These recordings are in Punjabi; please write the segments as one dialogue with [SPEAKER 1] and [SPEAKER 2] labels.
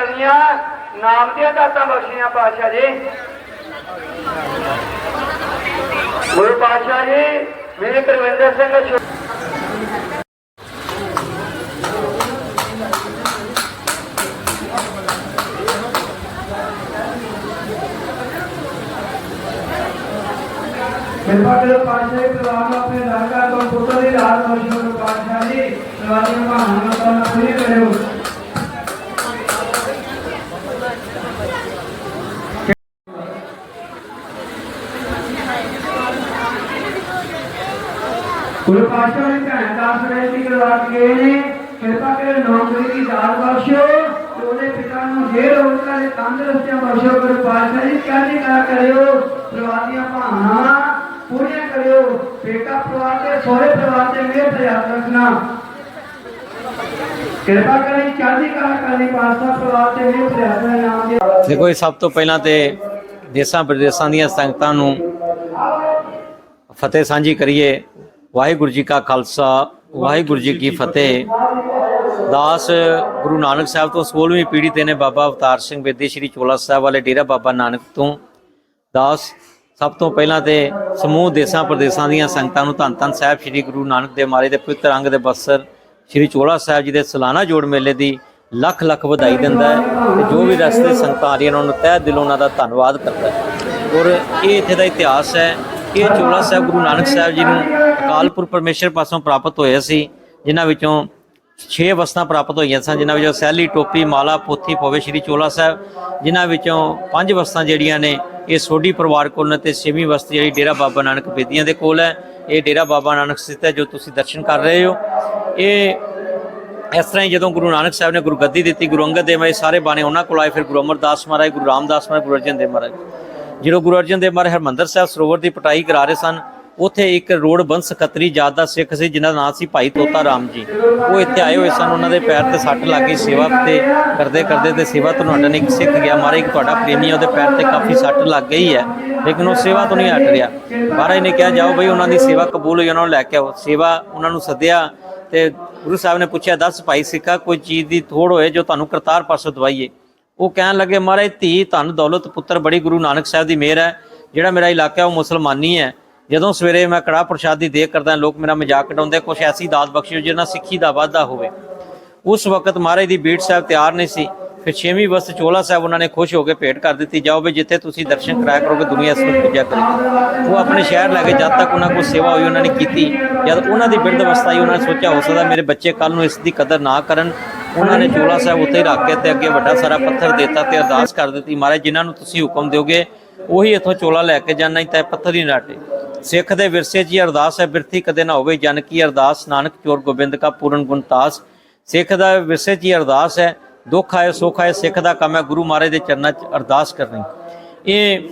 [SPEAKER 1] ਕਰਨੀਆਂ। ਨਾਮ ਦੀਆਂ ਦਾਤਾਂ ਬਖਸ਼ੀਆਂ ਪਾਤਸ਼ਾਹ ਜੀ। ਗੁਰੂ ਪਾਤਸ਼ਾਹ ਜੀ, ਮੇਰੇ ਕਰਵਿੰਦਰ ਸਿੰਘ
[SPEAKER 2] ਕਿਰਪਾ ਕਰੋ ਪਾਤਸ਼ਾਹ ਜੀ ਪਰਿਵਾਰ ਆਪਣੇ ਦਰਗਾਹ ਤੋਂ ਪੁੱਤਰ ਦੀ ਰਾਤ ਬਖਸ਼ੋ ਪਾਤਸ਼ਾਹ ਜੀ। ਪਰਿਵਾਰ ਦੀਆਂ ਭਾਵਨਾਵਾਂ ਨੂੰ ਕਰਿਓ। ਗੁਰੂ ਪਾਤਸ਼ਾਹ ਨੇ ਭੈਣ ਦਾਸ ਬੇਨਤੀ ਕਰਵਾ ਕੇ ਗਏ ਨੇ ਕਿਰਪਾ ਕਰਕੇ ਨੌਕਰੀ ਦੀ ਦਾਤ ਬਖਸ਼ੋ ਤੇ ਉਹਦੇ ਪਿਤਾ ਨੂੰ ਜੇ ਰੋਜ਼ਗਾਰ ਦੇ ਤੰਦਰੁਸਤੀਆਂ ਬਖਸ਼ੋ। ਗੁਰੂ ਪਾਤਸ਼ਾਹ ਜੀ ਕਾਹਦੀ ਕਰਾ ਕਰਿਓ? ਪਰਿਵਾਰ ਦੀਆਂ ਭਾਵਨਾਵਾਂ ਪੂਰੀਆਂ ਕਰਿਓ। ਬੇਟਾ ਪਰਿਵਾਰ ਤੇ ਸਹੁਰੇ ਪਰਿਵਾਰ ਤੇ ਮਿਹਰ ਤੇ ਰੱਖਣਾ। ਕਿਰਪਾ ਕਰੀ ਚੜ੍ਹਦੀ ਕਲਾ ਕਰਨੀ? ਪਾਤਸ਼ਾਹ ਪਰਿਵਾਰ ਤੇ ਮਿਹਰ ਤੇ ਯਾਦ ਨਾਮ ਦੇ
[SPEAKER 3] ਦੇਖੋ ਇਹ ਸਭ ਤੋਂ ਪਹਿਲਾਂ ਤੇ ਦੇਸਾਂ ਪ੍ਰਦੇਸਾਂ ਦੀਆਂ ਸੰਗਤਾਂ ਨੂੰ ਫਤਿਹ ਸਾਂਝੀ ਕਰੀਏ। ਵਾਹਿਗੁਰੂ ਜੀ ਕਾ ਖਾਲਸਾ ਵਾਹਿਗੁਰੂ ਜੀ ਕੀ ਫਤਿਹ। ਦਾਸ ਗੁਰੂ ਨਾਨਕ ਸਾਹਿਬ ਤੋਂ 16ਵੀਂ ਪੀੜ੍ਹੀ ਤੇ ਨੇ ਬਾਬਾ ਅਵਤਾਰ ਸਿੰਘ ਬੇਦੀ ਸ਼੍ਰੀ ਚੋਲਾ ਸਾਹਿਬ ਵਾਲੇ ਡੇਰਾ ਬਾਬਾ ਨਾਨਕ ਤੋਂ। ਦਾਸ ਸਭ ਤੋਂ ਪਹਿਲਾਂ ਤੇ ਸਮੂਹ ਦੇਸਾਂ ਪ੍ਰਦੇਸਾਂ ਦੀਆਂ ਸੰਗਤਾਂ ਨੂੰ ਧੰਨ ਧੰਨ ਸਾਹਿਬ ਸ਼੍ਰੀ ਗੁਰੂ ਨਾਨਕ ਦੇਵ ਮਹਾਰਾਜ ਦੇ ਪਵਿੱਤਰ ਅੰਗ ਦੇ ਬਸਰ ਸ਼੍ਰੀ ਚੋਲਾ ਸਾਹਿਬ ਜੀ ਦੇ ਸਾਲਾਨਾ ਜੋੜ ਮੇਲੇ ਦੀ ਲੱਖ ਲੱਖ ਵਧਾਈ ਦਿੰਦਾ ਹੈ ਤੇ ਜੋ ਵੀ ਰਸਤੇ ਸੰਗਤਾਂ ਆ ਰਹੀਆਂ ਨੇ ਉਹਨਾਂ ਨੂੰ ਤਹਿ ਦਿਲੋਂ ਉਹਨਾਂ ਦਾ ਧੰਨਵਾਦ ਕਰਦਾ ਹੈ। ਔਰ ਇਹ ਇੱਥੇ ਦਾ ਇਤਿਹਾਸ ਹੈ ਇਹ ਚੋਲਾ ਸਾਹਿਬ ਗੁਰੂ ਨਾਨਕ ਸਾਹਿਬ ਜੀ ਨੂੰ ਅਕਾਲਪੁਰ ਪਰਮੇਸ਼ਰ ਪਾਸੋਂ ਪ੍ਰਾਪਤ ਹੋਇਆ ਸੀ, ਜਿਨ੍ਹਾਂ ਵਿੱਚੋਂ 6 ਵਸਤਾਂ ਪ੍ਰਾਪਤ ਹੋਈਆਂ ਸਨ, ਜਿਨ੍ਹਾਂ ਵਿੱਚੋਂ ਸੈਲੀ, ਟੋਪੀ, ਮਾਲਾ, ਪੋਥੀ ਪਵੇ ਸ਼੍ਰੀ ਚੋਲਾ ਸਾਹਿਬ, ਜਿਨ੍ਹਾਂ ਵਿੱਚੋਂ ਪੰਜ ਵਸਤਾਂ ਜਿਹੜੀਆਂ ਨੇ, ਇਹ ਸੋਢੀ ਪਰਿਵਾਰ ਕੋਲ ਨੇ ਤੇ ਛੇਵੀਂ ਵਸਤ ਜਿਹੜੀ ਡੇਰਾ ਬਾਬਾ ਨਾਨਕ ਬੇਦੀਆਂ ਦੇ ਕੋਲ ਹੈ, ਇਹ ਡੇਰਾ ਬਾਬਾ ਨਾਨਕ ਸਥਿਤ ਹੈ, ਜੋ ਤੁਸੀਂ ਦਰਸ਼ਨ ਕਰ ਰਹੇ ਹੋ। ਇਹ ਇਸ ਤਰ੍ਹਾਂ ਹੀ ਜਦੋਂ ਗੁਰੂ ਨਾਨਕ ਸਾਹਿਬ ਨੇ ਗੁਰਗੱਦੀ ਦਿੱਤੀ, ਗੁਰੂ ਅੰਗਦ ਦੇਵ ਮਹਾਰਾਜ ਸਾਰੇ ਬਾਣੇ ਉਹਨਾਂ ਕੋਲ ਆਏ, ਫਿਰ ਗੁਰੂ ਅਮਰਦਾਸ ਮਹਾਰਾਜ, ਗੁਰੂ ਰਾਮਦਾਸ ਮਹਾਰਾਜ, ਗੁਰੂ ਅਰਜਨ ਦੇਵ ਮਹਾਰਾਜ। ਜਦੋਂ ਗੁਰੂ ਅਰਜਨ ਦੇਵ ਮਹਾਰਾਜ ਹਰਮੰਦਰ ਸਾਹਿਬ ਸਰੋਵਰ ਦੀ ਪਟਾਈ ਕਰਾ ਰਹੇ ਸਨ, ਉੱਥੇ ਇੱਕ ਰੋਡ ਬੰਸ ਖੱਤਰੀ ਜਾਤ ਦਾ ਸਿੱਖ ਸੀ, ਜਿਨ੍ਹਾਂ ਦਾ ਨਾਂ ਸੀ ਭਾਈ ਤੋਤਾ ਰਾਮ ਜੀ। ਉਹ ਇੱਥੇ ਆਏ ਹੋਏ ਸਨ, ਉਹਨਾਂ ਦੇ ਪੈਰ ਤੇ ਸੱਟ ਲੱਗ ਗਈ, ਸੇਵਾ ਤੇ ਕਰਦੇ ਕਰਦੇ ਤੇ ਸੇਵਾ ਤੋਂ ਹਟਣ ਇੱਕ ਸਿੱਖ ਗਿਆ। ਮਹਾਰਾਜ ਤੁਹਾਡਾ ਪ੍ਰੇਮੀ ਉਹਦੇ ਪੈਰ ਤੇ ਕਾਫੀ ਸੱਟ ਲੱਗ ਗਈ ਹੈ, ਲੇਕਿਨ ਉਹ ਸੇਵਾ ਤੋਂ ਨਹੀਂ ਹਟ ਰਿਹਾ। ਮਹਾਰਾਜ ਨੇ ਕਿਹਾ, ਜਾਓ ਬਈ, ਉਹਨਾਂ ਦੀ ਸੇਵਾ ਕਬੂਲ ਹੋਈ, ਉਹਨਾਂ ਨੂੰ ਲੈ ਕੇ ਆਓ। ਸੇਵਾ ਉਹਨਾਂ ਨੂੰ ਸੱਦਿਆ ਤੇ ਗੁਰੂ ਸਾਹਿਬ ਨੇ ਪੁੱਛਿਆ, ਦੱਸ ਭਾਈ ਸਿੱਖਾ ਕੋਈ ਚੀਜ਼ ਦੀ ਥੋੜ ਹੋਏ ਜੋ ਤੁਹਾਨੂੰ ਕਰਤਾਰ ਪਾਸੋਂ ਦਵਾਈਏ? ਉਹ ਕਹਿਣ ਲੱਗੇ, ਮਹਾਰਾਜ, ਧੀ ਧਨ ਦੌਲਤ ਪੁੱਤਰ ਬੜੀ ਗੁਰੂ ਨਾਨਕ ਸਾਹਿਬ ਦੀ ਮਿਹਰ ਹੈ। ਜਿਹੜਾ ਮੇਰਾ ਇਲਾਕਾ ਉਹ ਮੁਸਲਮਾਨੀ ਹੈ। ਜਦੋਂ ਸਵੇਰੇ ਮੈਂ ਕੜਾ ਪ੍ਰਸ਼ਾਦ ਦੀ ਦੇਖ ਕਰਦਾ, ਲੋਕ ਮੇਰਾ ਮਜ਼ਾਕ ਉਡਾਉਂਦੇ, ਕੁਛ ਐਸੀ ਦਾਤ ਬਖਸ਼ਿਓ ਜਿਹਨਾਂ ਸਿੱਖੀ ਦਾ ਵਾਧਾ ਹੋਵੇ। ਉਸ ਵਕਤ ਮਹਾਰਾਜ ਦੀ ਬੀੜ ਸਾਹਿਬ ਤਿਆਰ ਨਹੀਂ ਸੀ। ਫਿਰ ਛੇਵੀਂ ਵਸਤ ਚੋਲਾ ਸਾਹਿਬ ਉਹਨਾਂ ਨੇ ਖੁਸ਼ ਹੋ ਕੇ ਭੇਟ ਕਰ ਦਿੱਤੀ, ਜਾਓ ਵੀ ਜਿੱਥੇ ਤੁਸੀਂ ਦਰਸ਼ਨ ਕਰਾਇਆ ਕਰੋਗੇ, ਦੁਨੀਆ ਇਸ ਨੂੰ ਪੂਜਾ ਕਰੇਗੀ। ਉਹ ਆਪਣੇ ਸ਼ਹਿਰ ਲੈ ਕੇ ਜਦ ਤੱਕ ਉਹਨਾਂ ਕੋਲ ਸੇਵਾ ਹੋਈ, ਉਹਨਾਂ ਨੇ ਕੀਤੀ। ਜਦ ਉਹਨਾਂ ਦੀ ਬਿਰਧ ਅਵਸਥਾ ਹੀ ਉਹਨਾਂ ਨੇ ਸੋਚਿਆ, ਹੋ ਸਕਦਾ ਮੇਰੇ ਬੱਚੇ ਕੱਲ ਨੂੰ ਇਸ ਦੀ ਕਦਰ ਨਾ ਕਰਨ। ਉਹਨਾਂ ਨੇ ਚੋਲਾ ਸਾਹਿਬ ਉੱਤੇ ਹੀ ਰੱਖ ਕੇ ਤੇ ਅੱਗੇ ਵੱਡਾ ਸਾਰਾ ਪੱਥਰ ਦਿੱਤਾ ਤੇ ਅਰਦਾਸ ਕਰ ਦਿੱਤੀ। ਮਹਾਰਾਜ, ਜਿਨ੍ਹਾਂ ਨੂੰ ਤੁਸੀਂ ਹੁਕਮ ਦਿਓਗੇ, ਉਹੀ ਇੱਥੋਂ ਚੋਲਾ ਲੈ ਕੇ ਜਾਣਾ ਹੀ ਤਾਂ ਪੱਥਰ ਹੀ ਨਾਟੇ। ਸਿੱਖ ਦੇ ਵਿਰਸੇ 'ਚ ਹੀ ਅਰਦਾਸ ਹੈ, ਬਿਰਥੀ ਕਦੇ ਨਾ ਹੋਵੇ, ਜਨ ਕੀ ਅਰਦਾਸ, ਨਾਨਕ ਚੋਰ ਗੋਬਿੰਦ ਕਾ ਪੂਰਨ ਗੁਣ ਸਿੱਖ ਦਾ ਵਿਰਸੇ 'ਚ ਹੀ ਅਰਦਾਸ ਹੈ, ਦੁੱਖ ਆਏ, ਸੁੱਖ ਆਏ, ਸਿੱਖ ਦਾ ਕੰਮ ਹੈ, ਗੁਰੂ ਮਹਾਰਾਜ ਦੇ ਚਰਨਾਂ 'ਚ ਅਰਦਾਸ ਕਰਨੀ। ਇਹ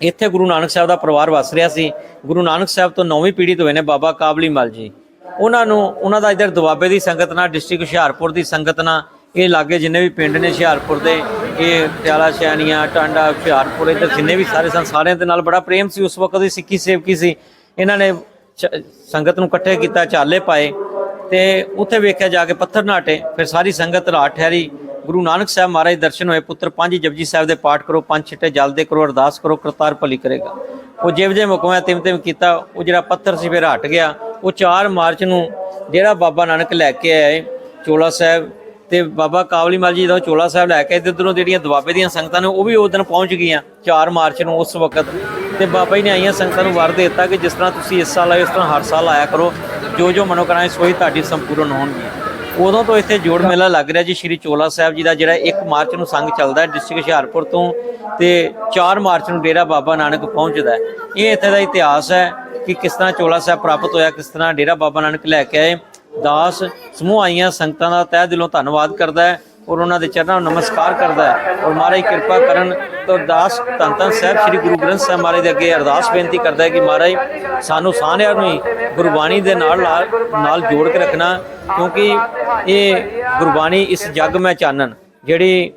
[SPEAKER 3] ਇੱਥੇ ਗੁਰੂ ਨਾਨਕ ਸਾਹਿਬ ਦਾ ਪਰਿਵਾਰ ਵਸ ਰਿਹਾ ਸੀ। ਗੁਰੂ ਨਾਨਕ ਸਾਹਿਬ ਤੋਂ ਨੌਵੀਂ ਪੀੜ੍ਹੀ ਤੋਂ ਹੋਏ ਨੇ ਬਾਬਾ ਕਾਬਲੀ ਮਲ ਜੀ। ਉਹਨਾਂ ਨੂੰ, ਉਹਨਾਂ ਦਾ ਇਧਰ ਦੁਆਬੇ ਦੀ ਸੰਗਤ ਨਾਲ, ਡਿਸਟ੍ਰਿਕਟ ਹੁਸ਼ਿਆਰਪੁਰ ਦੀ ਸੰਗਤ ਨਾਲ, ਇਹ ਲਾਗੇ ਜਿੰਨੇ ਵੀ ਪਿੰਡ ਨੇ ਹੁਸ਼ਿਆਰਪੁਰ ਦੇ, ਇਹ ਪਿਆਲਾ ਸ਼ੈਣੀਆਂ, ਟਾਂਡਾ, ਹੁਸ਼ਿਆਰਪੁਰ, ਇਧਰ ਜਿੰਨੇ ਵੀ ਸਾਰੇ ਸਨ ਸਾਰਿਆਂ ਦੇ ਨਾਲ ਬੜਾ ਪ੍ਰੇਮ ਸੀ, ਉਸ ਵਕਤ ਦੀ ਸਿੱਖੀ ਸੇਵਕੀ ਸੀ। ਇਹਨਾਂ ਨੇ ਚ- ਸੰਗਤ ਨੂੰ ਇਕੱਠੇ ਕੀਤਾ ਚਾਲੇ ਪਾਏ ਤੇ ਉੱਥੇ ਵੇਖਿਆ ਜਾ ਕੇ ਪੱਥਰ ਨਾਟੇ, ਫਿਰ ਸਾਰੀ ਸੰਗਤ ਰਾਤ ਠਹਿਰੀ। ਗੁਰੂ ਨਾਨਕ ਸਾਹਿਬ ਮਹਾਰਾਜ ਦਰਸ਼ਨ ਹੋਏ, ਪੁੱਤਰ ਪੰਜ ਜਪਜੀ ਸਾਹਿਬ ਦੇ ਪਾਠ ਕਰੋ, ਪੰਜ ਛਿੱਟੇ ਜਲ ਦੇ ਕਰੋ, ਅਰਦਾਸ ਕਰੋ, ਕਰਤਾਰ ਭਲੀ ਕਰੇਗਾ। ਉਹ ਜਿਵ ਜਿਵੇਂ ਹੁਕਮ ਹੈ ਤਿਮ ਤਿਮ ਕੀਤਾ, ਉਹ ਜਿਹੜਾ ਪੱਥਰ ਸੀ ਫਿਰ ਹਟ ਗਿਆ। ਉਹ 4 ਮਾਰਚ ਨੂੰ ਜਿਹੜਾ ਬਾਬਾ ਨਾਨਕ ਲੈ ਕੇ ਆਏ ਚੋਲਾ ਸਾਹਿਬ ਤੇ ਬਾਬਾ ਕਾਬਲੀ ਮਾਲ ਜੀ ਜਦੋਂ ਚੋਲਾ ਸਾਹਿਬ ਲੈ ਕੇ ਤੇ ਉਧਰੋਂ ਜਿਹੜੀਆਂ ਦੁਆਬੇ ਦੀਆਂ ਸੰਗਤਾਂ ਨੇ ਉਹ ਵੀ ਉਸ ਦਿਨ ਪਹੁੰਚ ਗਈਆਂ 4 ਮਾਰਚ ਨੂੰ ਉਸ ਵਕਤ। ਤੇ ਬਾਬਾ ਜੀ ਨੇ ਆਈਆਂ ਸੰਗਤਾਂ ਨੂੰ ਵਰ ਦਿੱਤਾ ਕਿ ਜਿਸ ਤਰ੍ਹਾਂ ਤੁਸੀਂ ਇਸ ਸਾਲ ਆਏ ਉਸ ਤਰ੍ਹਾਂ ਹਰ ਸਾਲ ਆਇਆ ਕਰੋ, ਜੋ ਜੋ ਮਨੋਕਾਮਨਾਵਾਂ ਸੋਈ ਤੁਹਾਡੀ ਸੰਪੂਰਨ ਹੋਣਗੀ ਉਦੋਂ ਤੋਂ ਇੱਥੇ ਜੋੜ ਮੇਲਾ ਲੱਗ ਰਿਹਾ ਜੀ, ਸ਼੍ਰੀ ਚੋਲਾ ਸਾਹਿਬ ਜੀ ਦਾ ਜਿਹੜਾ 1 ਮਾਰਚ ਨੂੰ ਸੰਗ ਚੱਲਦਾ ਹੈ ਡਿਸਟ੍ਰਿਕਟ ਹੁਸ਼ਿਆਰਪੁਰ ਤੋਂ ਤੇ 4 ਮਾਰਚ ਨੂੰ ਡੇਰਾ ਬਾਬਾ ਨਾਨਕ ਪਹੁੰਚਦਾ ਹੈ। ਇਹ ਇੱਥੇ ਦਾ ਇਤਿਹਾਸ ਹੈ। ਕਿ ਕਿਸ ਤਰ੍ਹਾਂ ਚੋਲਾ ਸਾਹਿਬ ਪ੍ਰਾਪਤ ਹੋਇਆ, ਕਿਸ ਤਰ੍ਹਾਂ ਡੇਰਾ ਬਾਬਾ ਨਾਨਕ ਲੈ ਕੇ ਆਏ। ਦਾਸ ਸਮੂਹ ਆਈਆਂ ਸੰਗਤਾਂ ਦਾ ਤਹਿ ਦਿਲੋਂ ਧੰਨਵਾਦ ਕਰਦਾ ਹੈ ਔਰ ਉਹਨਾਂ ਦੇ ਚਰਨਾਂ ਨੂੰ ਨਮਸਕਾਰ ਕਰਦਾ ਹੈ। ਔਰ ਮਹਾਰਾਜ ਕਿਰਪਾ ਕਰਨ ਤਾਂ ਦਾਸ ਧੰਨ ਧੰਨ ਸਾਹਿਬ ਸ੍ਰੀ ਗੁਰੂ ਗ੍ਰੰਥ ਸਾਹਿਬ ਮਹਾਰਾਜ ਦੇ ਅੱਗੇ ਅਰਦਾਸ ਬੇਨਤੀ ਕਰਦਾ ਹੈ ਕਿ ਮਹਾਰਾਜ ਸਾਨੂੰ ਸਾਰਿਆਂ ਨੂੰ ਹੀ ਗੁਰਬਾਣੀ ਦੇ ਨਾਲ ਨਾਲ ਨਾਲ ਜੋੜ ਕੇ ਰੱਖਣਾ, ਕਿਉਂਕਿ ਇਹ ਗੁਰਬਾਣੀ ਇਸ ਜੱਗ ਮੈਂ ਚਾਨਣ। ਜਿਹੜੀ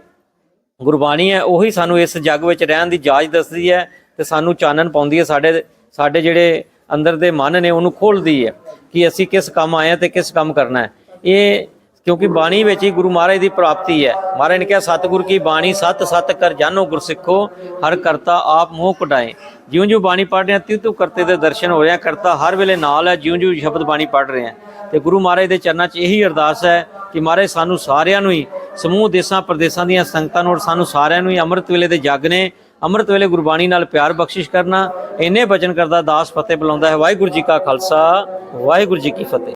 [SPEAKER 3] ਗੁਰਬਾਣੀ ਹੈ, ਉਹੀ ਸਾਨੂੰ ਇਸ ਜੱਗ ਵਿੱਚ ਰਹਿਣ ਦੀ ਜਾਚ ਦੱਸਦੀ ਹੈ ਤੇ ਸਾਨੂੰ ਚਾਨਣ ਪਾਉਂਦੀ ਹੈ ਸਾਡੇ ਸਾਡੇ ਜਿਹੜੇ ਅੰਦਰ ਦੇ ਮਨ ਨੇ ਉਹਨੂੰ ਖੋਲਦੀ ਹੈ ਕਿ ਅਸੀਂ ਕਿਸ ਕੰਮ ਆਏ ਹਾਂ ਤੇ ਕਿਸ ਕੰਮ ਕਰਨਾ ਹੈ। ਇਹ ਕਿਉਂਕਿ ਬਾਣੀ ਵਿੱਚ ਹੀ ਗੁਰੂ ਮਹਾਰਾਜ ਦੀ ਪ੍ਰਾਪਤੀ ਹੈ। ਮਹਾਰਾਜ ਨੇ ਕਿਹਾ, ਸਤਿਗੁਰ ਕੀ ਬਾਣੀ ਸਤ ਸਤ ਕਰ ਜਾਨੋ ਗੁਰਸਿੱਖੋ, ਹਰ ਕਰਤਾ ਆਪ ਮੋਹ ਕਟਾਏ ਜਿਉਂ ਜਿਉਂ ਬਾਣੀ ਪੜ੍ਹ ਰਹੇ ਹਾਂ ਤਿਉ ਤਿਉ ਕਰਤੇ ਦੇ ਦਰਸ਼ਨ ਹੋ ਰਿਹਾ ਕਰਤਾ ਹਰ ਵੇਲੇ ਨਾਲ ਹੈ ਜਿਉਂ ਜਿਉਂ ਸ਼ਬਦ ਬਾਣੀ ਪੜ੍ਹ ਰਹੇ ਆ ਤੇ ਗੁਰੂ ਮਹਾਰਾਜ ਦੇ ਚਰਨਾਂ 'ਚ ਇਹੀ ਅਰਦਾਸ ਹੈ ਕਿ ਮਹਾਰਾਜ ਸਾਨੂੰ ਸਾਰਿਆਂ ਨੂੰ ਹੀ ਸਮੂਹ, ਦੇਸ਼ਾਂ, ਪ੍ਰਦੇਸ਼ਾਂ ਦੀਆਂ ਸੰਗਤਾਂ ਨੂੰ ਔਰ ਸਾਨੂੰ ਸਾਰਿਆਂ ਨੂੰ ਹੀ ਅੰਮ੍ਰਿਤ ਵੇਲੇ ਦੇ ਜਗ ਨੇ ਅੰਮ੍ਰਿਤ ਵੇਲੇ ਗੁਰਬਾਣੀ ਨਾਲ ਪਿਆਰ ਬਖਸ਼ਿਸ਼ ਕਰਨਾ, ਇੰਨੇ ਬਚਨ ਕਰਦਾ, ਦਾਸ ਫਤਿਹ ਬੁਲਾਉਂਦਾ ਹੈ। ਵਾਹਿਗੁਰੂ ਜੀ ਕਾ ਖਾਲਸਾ, ਵਾਹਿਗੁਰੂ ਜੀ ਕੀ ਫਤਿਹ।